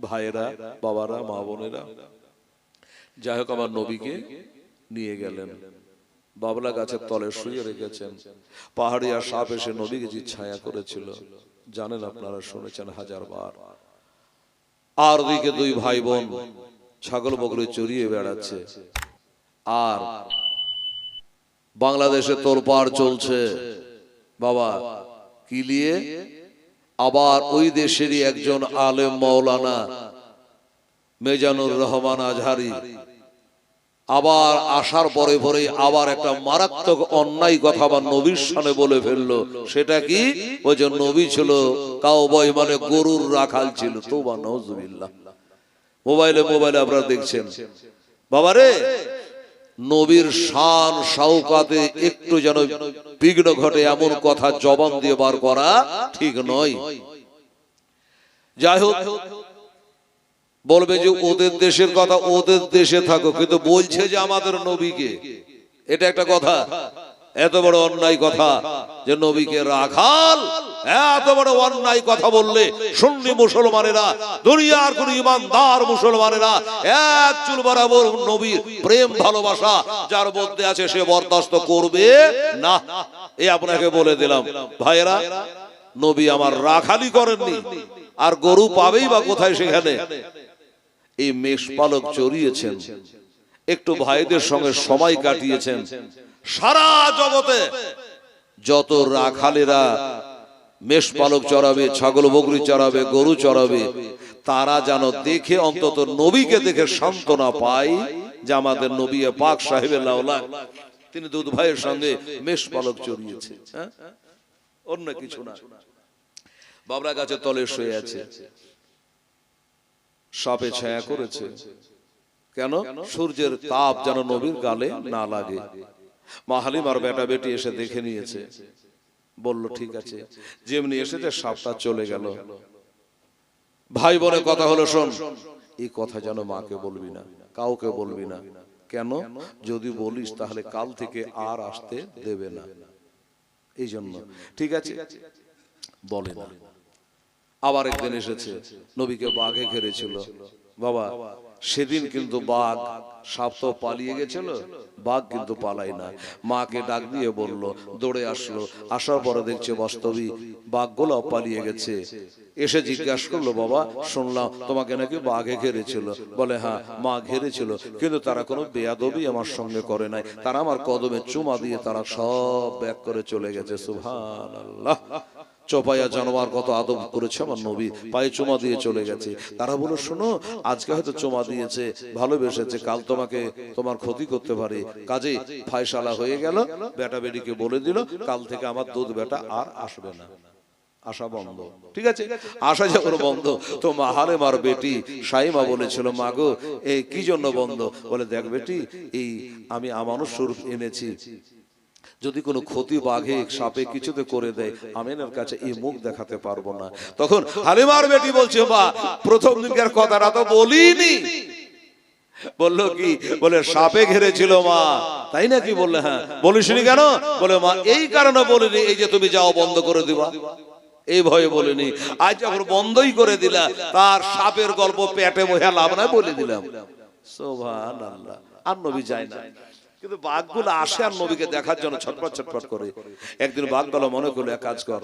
ভাইয়েরা, বাবারা, মা বোনেরা। যাই হোক, আমার নবীকে নিয়ে গেলেন। বাবলা গাছের তলে শুয়ে রেখেছেন। পাহাড়ি আর সাপ এসে নবীকে যে ছায়া করেছিল। জানেন আপনারা, শুনেছেন হাজার বার আর দিকে দুই ভাই বোন ছাগল বকরি চড়িয়ে বেড়াচ্ছে। আর বাংলাদেশে তোলপাড় চলছে। বাবা, কি নিয়ে? আবার ওই দেশেরই একজন আলেম মৌলানা মেজানুর রহমান আজহারি। আবার আসার পরে পরে আবার একটা মারাত্মক অন্যায় কথা বা নবীর সামনে বলে ফেলল। সেটা কি? ওই যে নবী ছিল কাউ বয় মানে গরুর রাখাল ছিল। তো বা নজুবিল্লাহ মোবাইলে মোবাইলে আপনারা দেখছেন। বাবারে নবীর শান সাউকাতে একটু যেন বিঘ্ন ঘটে, এমন কথা জবান দিয়ে বার করা ঠিক নয়। যাই হোক, বলবে যে ওদের দেশের কথা ওদের দেশে থাকো, কিন্তু বলছে যে আমাদের নবীকে। এটা একটা কথা। এত বড় অন্যায় কথা যে নবীকে রাখাল। এত বড় অন্যায় কথা বললে সুন্নি মুসলমানেরা, দুনিয়ার কোন ইমানদার মুসলমানেরা এক চুল বরাবর নবীর প্রেম ভালোবাসা যার মধ্যে আছে সে বরদাস্ত করবে না। এ আপনাকে বলে দিলাম, ভাইয়েরা, নবী আমার রাখালি করেননি, আর গরু পাবেই বা কোথায় সেখানে? এই মেষপালক চড়িয়েছেন, একটু ভাইদের সঙ্গে সময় কাটিয়েছেন সারা জগতে যত রাখালেরা মেষপালক চড়াবে, ছাগল বকরি চড়াবে, গরু চড়াবে, তারা যেন দেখে অন্তত নবীকে দেখে সান্ত্বনা পায় যে আমাদের নবী পাক সাহেবের লাউলা তিনি দুধ ভাইয়ের সঙ্গে মেষপালক চড়িয়েছে হ্যাঁ? অন্য কিছু না। বাবরা গাছে তলে শুয়ে আছে। সাপে ছায়া করেছে। কেন? সূর্যের তাপ যেন নবীর গালে না লাগে। মাহালিম আর বেটা বেটি এসে দেখে নিয়েছে। বলল, ঠিক আছে। যেমনি এসেছে, সাপটা চলে গেল। ভাই বোনের কথা হলো শোন, এই কথা যেন মাকে বলবি না, কাউকে বলবি না। কেন? যদি বলিস, তাহলে কাল থেকে আর আসতে দেবে না। এই জন্য ঠিক আছে। বলে আবার একদিন এসেছে, নবীকে বাঘে ঘেরেছিল। বাবা সেদিন কিন্তু বাঘ সাপ তো পালিয়ে গেছিল, বাঘ কিন্তু পালাই না। মাকে ডাক দিয়ে বলল, দৌড়ে আসলো। আসার পরে দেখছে বাস্তবী বাঘগুলো পালিয়ে গেছে। এসে জিজ্ঞাসা করল, বাবা, শুনলাম তোমাকে নাকি বাঘে ঘেরেছিল। বলে হ্যাঁ মা ঘেরেছিল, কিন্তু তারা কোনো বেয়াদবি আমার সঙ্গে করে নাই। তারা আমার কদমে চুমা দিয়ে তারা সব ব্যাগ করে চলে গেছে। সুভান আল্লাহ চপাইয়া জানোয়ার কত আদব করেছে আমার নবী, পায়ে চুমা দিয়ে চলে গেছে। তারা বলো শোনো, আজকে হয়তো চুমা দিয়েছে, ভালোবেসেছে, কাল তোমাকে তোমার ক্ষতি করতে পারে। কাজে ফায়সালা হয়ে গেল, বেটা বেটিকে বলে দিল, কাল থেকে আমার দুধ বেটা আর আসবে না। আশা বন্ধ। ঠিক আছে? আশা যখন বন্ধ, তো মাহারে মার বেটি সাইমা বলেছিল মাগো এই কি জন্য বন্ধ? বলে, দেখ বেটি, এই আমি আমানুষ স্বরূপ এনেছি যদি কোনো ক্ষতি বাঘে সাপে কিছুতে করে দেয় আমিনের কাছে এই মুখ দেখাতে পারব না। তখন হালিমার বেটি বলছে মা প্রথম দিনকার কথাটা তো বলিনি। বলল কি? বলে সাপে ঘেরেছিল মা। তাই নাকি বললে হ্যাঁ? বলিসনি কেন? বলে মা এই কারণে বলিনি এই যে তুমি যাও বন্ধ করে দিবা। এই ভয়ে বলিনি। আজ যখন বন্ধই করে দিলা তার সাপের গল্প পেটে বহে লাভ না বলে দিলাম। সোভান আল্লাহ আর নবী যায় না কিন্তু বাঘগুলো আসে আর নবীকে দেখার জন্য ছটপট ছটপট করে। একদিন বাঘগুলো মনে করল এক কাজ কর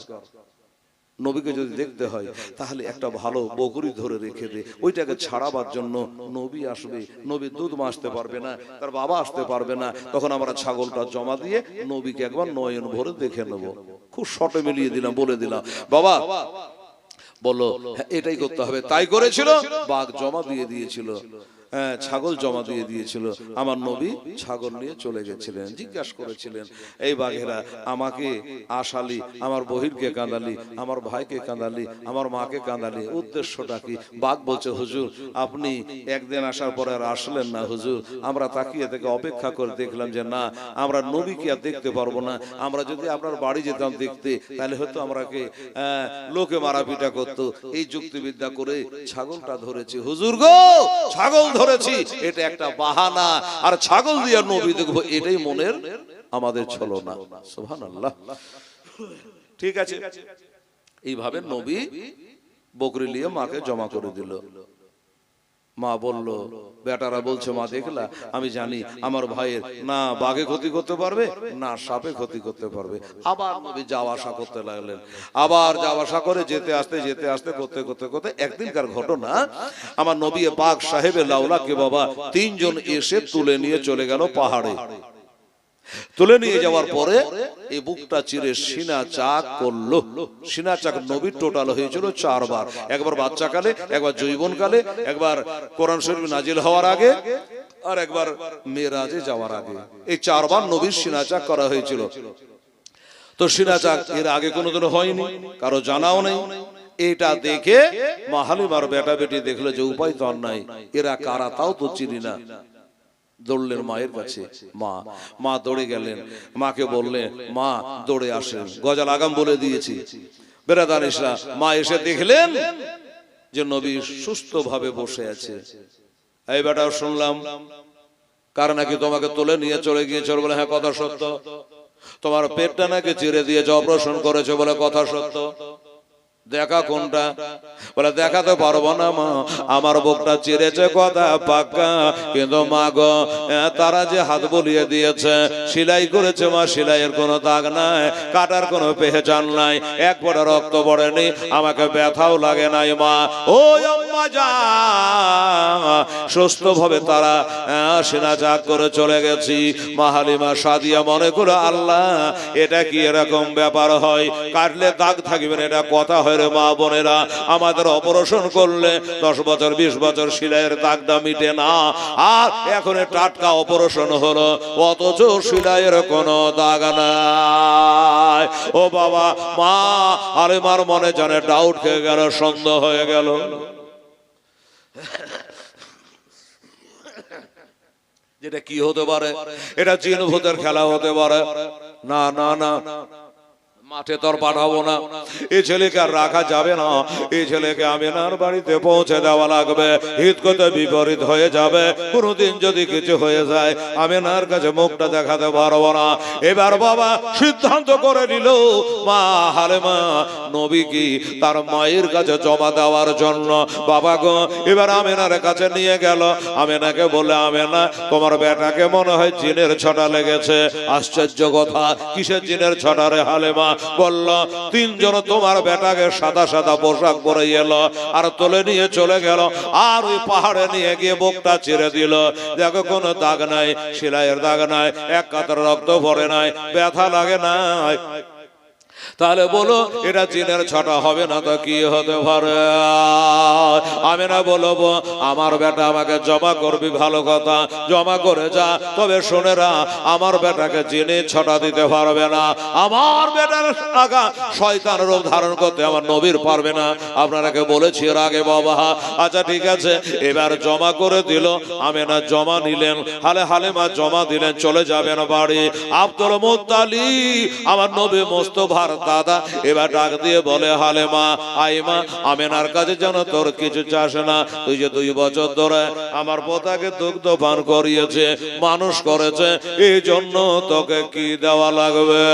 নবীকে যদি দেখতে হয় তাহলে একটা ভালো বকরি ধরে রেখে দে। ওইটাকে ছাড়াবার জন্য নবী আসবে। নবী দুধ আসতে পারবে না তার বাবা আসতে পারবে না। তখন আমরা ছাগলটা জমা দিয়ে নবীকে একবার নয়ন ভরে দেখে নেব। খুব শর্টে মিলিয়ে দিলাম বলে দিলাম বাবা বলল হ্যাঁ, এটাই করতে হবে। তাই করেছিল বাঘ জমা দিয়ে দিয়েছিল। ছাগল জমা দিয়ে দিয়েছিল। আমার নবী ছাগল নিয়ে চলে গেছিলেন। জিজ্ঞাসা করেছিলেন এই বাঘেরা আমাকে আশালি আমার বহিরকে কাঁদালি আমার ভাইকে কাঁদালি আমার মাকে কাঁদালি উদ্দেশ্যটা কি? বাঘ বলছে হুজুর আপনি একদিন আসার পরে আর আসলেন না হুজুর। আমরা তাকিয়ে থেকে অপেক্ষা করে দেখলাম যে না আমরা নবীকে আর দেখতে পারব না। আমরা যদি আপনার বাড়ি যেতাম দেখতে তাহলে হয়তো আমরাকে আহ, লোকে মারাপিটা করতো এই যুক্তিবিদ্যা করে ছাগলটা ধরেছি হুজুর গো ছাগল ধরেছি, এটা একটা বাহানা। আর ছাগল দিয়ে নবী দেখব, এটাই মনের আমাদের ছলো না সোহান ঠিক আছে? এইভাবে নবী বকরি নিয়ে মাকে জমা করে দিল। মা বলল, বেটারা বলছে, মা, দেখলা, আমি জানি আমার ভাইয়ের না বাঘে ক্ষতি করতে পারবে, না সাপে ক্ষতি করতে পারবে। আবার নবী যাওয়া আসা করতে লাগলেন। আবার যাওয়া আসা করে যেতে আসতে যেতে আসতে, করতে করতে করতে একদিনকার ঘটনা? আমার নবী পাক সাহেবের লাউলাকে বাবা তিনজন এসে তুলে নিয়ে চলে গেল পাহাড়ে। তুলে নিয়ে যাওয়ার পরে এই বুকটা চিরে সিনা চাক করল। সিনা চাক নবীর টোটাল হয়েছিল চারবার। একবার বাচ্চাকালে একবার জৈবনকালে একবার কোরআন শরীফ নাজিল হওয়ার আগে আর একবার মেরাজে যাওয়ার আগে। এই চারবার নবীর সিনা চাক করা হয়েছিল। তো সিনা চাক এর আগে কোনোদিন হয়নি কারও জানাও নেই। এটা দেখে মাহালিমার বেটা বেটি দেখল যে উপায় তো আর নাই এরা কারা তাও তো চিনি না। দৌড়লেন মায়ের কাছে। মা মা দৌড়ে গেলেন। মাকে বললেন মা দৌড়ে আসেন। গজাল আগাম বলে দিয়েছি। বেরাদান ইসরা মা এসে দেখলেন যে নবী সুস্থ ভাবে বসে আছে। এই বেটা শুনলাম কার নাকি তোমাকে তুলে নিয়ে চলে গিয়েছিল বলে হ্যাঁ কথা সত্য। তোমার পেটটা নাকি চিরে দিয়েছে অপারেশন করেছে বলে কথা সত্য। দেখা কোনটা? বলে দেখাতে পারব না মা আমার বুকটা চিরেছে কথা পাক্কা। কিন্তু মা গো তারা যে হাত বলিয়ে দিয়েছে সেলাই করেছে মা সেলাইয়ের কোনো দাগ নাই কাটার কোনো পেহচান নাই এক পরে রক্ত পড়েনি আমাকে ব্যথাও লাগে নাই মা। ও আম্মা যা সুস্থ ভাবে তারা সেনা জাগ করে চলে গেছি। মাহালিমা সাদিয়া মনে করে আল্লাহ এটা কি এরকম ব্যাপার হয়? কাটলে দাগ থাকবে না, এটা কথা হয় রে মা বোনেরা আমাদের অপারেশন করলে দশ বছর, বিশ বছর সিলাইয়ের দাগটা মিটে না। আর এখন টাটকা অপারেশন হলো, অথচ সিলাইয়ের কোনো দাগ নাই। ও বাবা, মা, আরে মার মনে জানে ডাউট খেয়ে গেল, সন্দেহ হয়ে গেল। যেটা কি হতে পারে? এটা জিন ভূতের খেলা হতে পারে। না না না। মাঠে তোর পাঠাবো না। এই ছেলেকে আর রাখা যাবে না। এই ছেলেকে আমিনার বাড়িতে পৌঁছে দেওয়া লাগবে। হিত করতে বিপরীত হয়ে যাবে। কোনোদিন যদি কিছু হয়ে যায় আমিনার কাছে মুখটা দেখাতে পারব না। এবার বাবা সিদ্ধান্ত করে নিল, মা হালেমা, নবী কি তার মায়ের কাছে জমা দেওয়ার জন্য? বাবা গো, এবার আমেনার কাছে নিয়ে গেল। আমেনাকে বলে আমেনা, তোমার বেটাকে মনে হয় জিনের ছটা লেগেছে। আশ্চর্য কথা, কিসের জিনের ছটা রে হালেমা? বলল তিনজন তোমার বেটাকে সাদা সাদা পোশাক পরে এলো আর তোলে নিয়ে চলে গেল আর ওই পাহাড়ে নিয়ে গিয়ে বুকটা ছেড়ে দিল। দেখো, কোনো দাগ নাই, সেলাইয়ের দাগ নাই, এক কাতার রক্ত ভরে নাই, ব্যথা লাগে নাই। তাহলে বলো এটা চীনের ছটা হবে না তো কি হতে পারে? আমি না বলব আমার বেটা আমাকে জমা করবি ভালো কথা জমা করে যা। তবে শোনেরা আমার বেটাকে চিনি ছটা দিতে পারবে না। আমার বেটার আগা শয়তান রূপ ধারণ করতে আমার নবীর পারবে না। আপনারাকে বলেছি এর আগে বাবা? আচ্ছা ঠিক আছে এবার জমা করে দিল। আমি না জমা নিলেন। হালে হালে মা জমা দিলেন চলে যাবেন বাড়ি। আব্দুল মুত্তালি আমার নবী মোস্তফার দাদা। এবার ডাক দিয়ে বলে হালে মা আইমা, আমেনার কাছে যেন তোর কিছু চাস না। তুই যে দুই বছর ধরে আমার পোতাকে দুগ্ধ পান করিয়েছে, মানুষ করেছে এই জন্য তোকে কি দেওয়া লাগবে?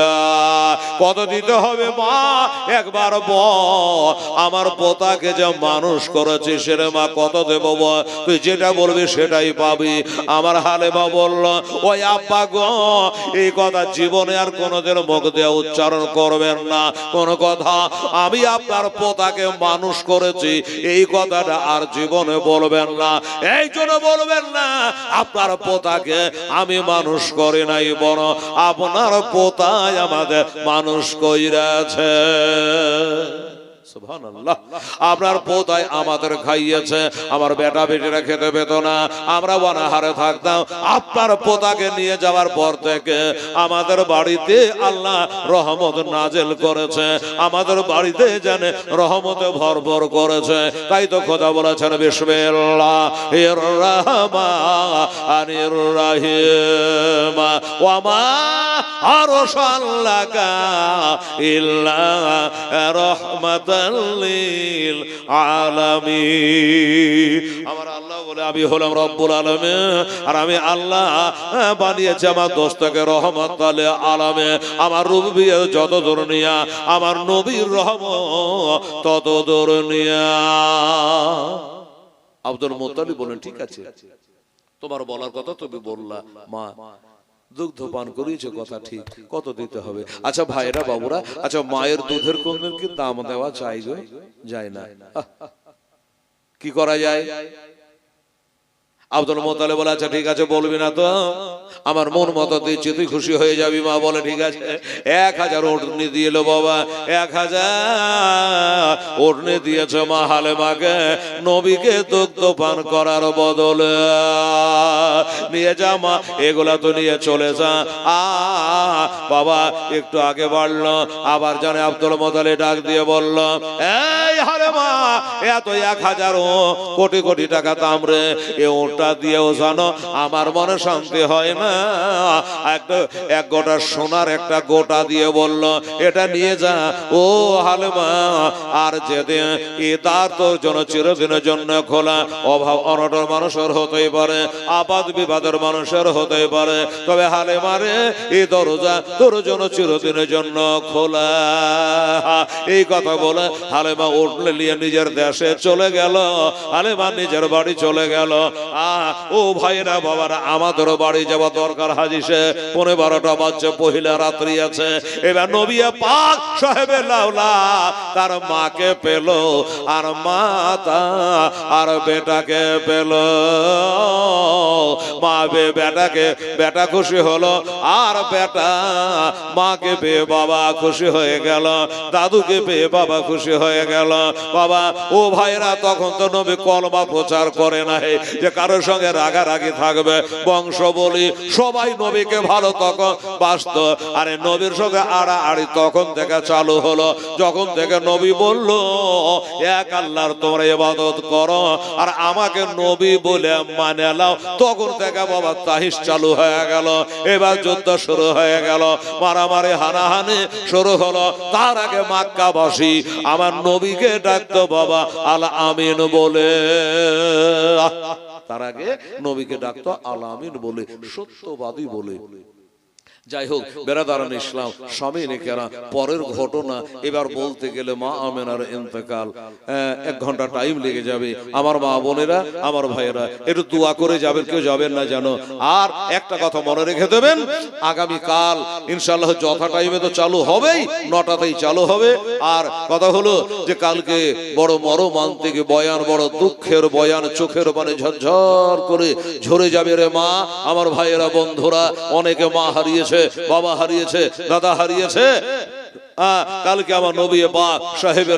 কত দিতে হবে, মা, একবার বল। আমার পোতাকে যে মানুষ করেছে, সেরে মা, কত দেব তুই যেটা বলবি সেটাই পাবি। আমার হালে মা বলল, ওই আব্বা গো, এই কথা জীবনে আর কোনোদিন মুখ দিয়ে উচ্চারণ করবেন না। কোন কথা, আমি আপনার পোতাকে মানুষ করেছি, এই কথাটা আর জীবনে বলবেন না। এই জন্য বলবেন না, আপনার পোতাকে আমি মানুষ করি নাই বড় আপনার পোতায় আমাদের মানুষ কইরাছে। আপনার পোতায় আমাদের খাইয়েছে। আমার বেটা বেটিরা খেতে পেত না। আমরা অনাহারে থাকতাম। আপনার পোতাকে নিয়ে যাওয়ার পর থেকে আমাদের বাড়িতে আল্লাহ রহমত নাজেল করেছে। আমাদের বাড়িতে জানে রহমতে ভরভর করেছে। তাই তো কথা বলেছেন, বিসমিল্লাহ, এর রহিম লিল আলামিন আমার আল্লাহ বলে, আমি হলাম রব্বুল আলামিন। আর আমি আল্লাহ বানিয়েছি আমার দোস্তকে রহমত আলে আলামে। আমার রুবিয়ে যত দূর নিয়া, আমার নবীর রহমত তত দূর নিয়া। আব্দুল মোত্তালিব বলেন, ঠিক আছে, তোমার বলার কথা তুমি বললা, মা দুগ্ধ পান করিয়েছে কথা ঠিক কত দিতে হবে। আচ্ছা ভাইরা বাবুরা আচ্ছা মায়ের দুধের কোন কি দাম দেওয়া চাই যায় না। কি করা যায়? আব্দুল মোতালে বলে আচ্ছা ঠিক আছে, বলবি না তো। আমার মন মতো দিচ্ছি, তুই খুশি হয়ে যাবি মা, বলে, ঠিক আছে, এক হাজার ওটনি দিয়ে এলো বাবা, এক হাজার ওটনি দিয়েছে মা হালে মাকে। নবীকে দুগ্ধ পান করার বদলে নিয়ে যা মা, এগুলা তো নিয়ে চলে যা। আ, বাবা, একটু আগে বাড়লো, আবার জানে আব্দুল মোতালে ডাক দিয়ে বলল, এই হারে মা এত এক হাজার কোটি কোটি টাকা দাম রে। এ ওটা দিয়েও জানো, আমার মনে শান্তি হয় না। একটা এক গোটা সোনার একটা গোটা দিয়ে বলল, এটা নিয়ে যা। ও হালেমা, আর যেদিন এ তার তোর জন্য চিরদিনের জন্য খোলা, অভাব অনটন মানুষের হতেই পারে, আপাত বিবাদের মানুষের হতেই পারে। তবে হালে মারে এই দরজা তোর জন্য চিরদিনের জন্য খোলা। এই কথা বলে হালেমা উঠলে নিয়ে নিজের দেশে চলে গেল। হালেমা নিজের বাড়ি চলে গেল। ও ভাইরা বাবারা, আমাদের বাড়ি যাওয়া দরকার হাজিসে পনেরো বারোটা বাচ্চা পহিলা রাত্রি আছে। এবার নবিয়া পাক সাহেবে লাউলা তার মাকে পেল, আর মাতা, আর বেটাকে পেল। মা বে, বেটাকে, বেটা খুশি হলো, আর বেটা মাকে পেয়ে বাবা খুশি হয়ে গেল। দাদুকে পেয়ে বাবা খুশি হয়ে গেল। বাবা ও ভাইরা, তখন তো নবী কলমা প্রচার করে নাই যে কারোর সঙ্গে রাগারাগি থাকবে। বংশ বলি, সবাই নবীকে ভালো তখন বাসত আরে নবীর সঙ্গে আড়াআড়ি তখন থেকে চালু হলো। যখন থেকে নবী বলল, এক আল্লাহর তোমরা ইবাদত করো আর আমাকে নবী বলে মানে নাও। তখন থেকে বাবা তাহিস চালু হয়ে গেল। এবার যুদ্ধ শুরু হয়ে গেল। মারামারি, হানাহানি শুরু হলো। তার আগে মাক্কাবাসী আমার নবীকে ডাকতো, বাবা আল আমিন বলে। তার আগে নবীকে ডাকতো আল আমিন বলে সত্যবাদী বলে। যাই হোক বেড়াদারান ইসলাম স্বামী কেনা পরের ঘটনা এবার বলতে গেলে মা আমেনার ইন্তেকাল। এক ঘণ্টা টাইম লেগে যাবে। আমার মা বোনেরা আমার ভাইয়েরা একটু দোয়া করে যাবেন কেউ যাবেন না জানো আর একটা কথা মনে রেখে দেবেন আগামী কাল ইনশাল্লাহ যথা টাইমে তো চালু হবেই নটাতেই চালু হবে। আর কথা হলো যে কালকে বড় মরমান থেকে বয়ান বড় দুঃখের বয়ান চোখের মানে ঝরঝর করে ঝরে যাবে রে মা আমার ভাইয়েরা বন্ধুরা অনেকে মা হারিয়েছে বাবা হারিয়েছে, দাদা হারিয়েছে। কালকে আমার নবী পাক সাহেবে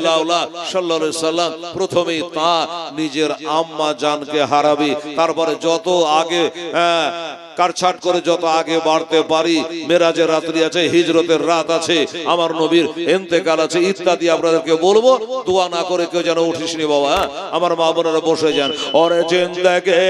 সাল্লাম প্রথমেই তা নিজের আম্মা জানকে হারাবি। তারপরে যত আগে কারছাট করে যত আগে বাড়তে পারি, মেরাজের রাত্রি আছে, হিজরতের রাত আছে, আমার নবীর এন্তেকাল আছে, ইত্যাদি আপনাদেরকে বলব। দোয়া না করে কেউ যেন উঠিস নি বাবা হ্যাঁ? আমার মা বোনেরা বসে যান। ওরে জিন্দেগে